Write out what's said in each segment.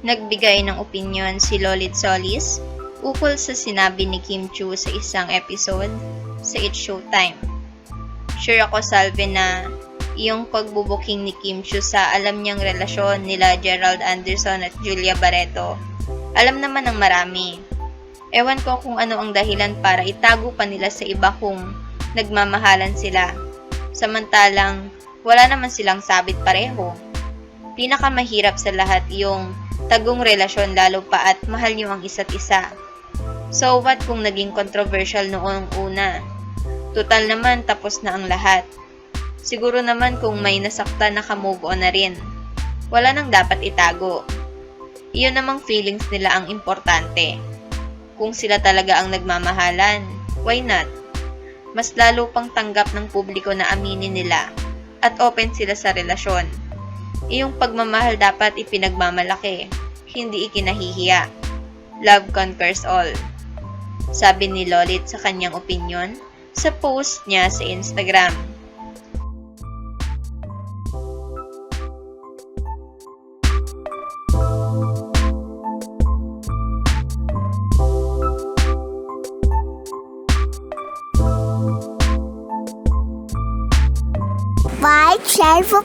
Nagbigay ng opinion si Lolit Solis ukol sa sinabi ni Kim Chu sa isang episode sa It's Showtime. Sure ako, Salve, na yung pagbubuking ni Kim Chu sa alam niyang relasyon nila Gerald Anderson at Julia Barreto, alam naman ng marami. Ewan ko kung ano ang dahilan para itago pa nila sa iba kung nagmamahalan sila. Samantalang, wala naman silang sabit pareho. Pinakamahirap sa lahat yung tagong relasyon lalo pa at mahal niyo ang isa't isa. So what kung naging controversial noong una? Total naman tapos na ang lahat. Siguro naman kung may nasaktan na move on na rin. Wala nang dapat itago. Iyon namang feelings nila ang importante. Kung sila talaga ang nagmamahalan, why not? Mas lalo pang tanggap ng publiko na aminin nila at open sila sa relasyon. Iyong pagmamahal dapat ipinagmamalaki, hindi ikinahihiya. Love conquers all. Sabi ni Lolit sa kanyang opinion sa post niya sa Instagram. Five, share for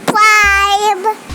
subscribe.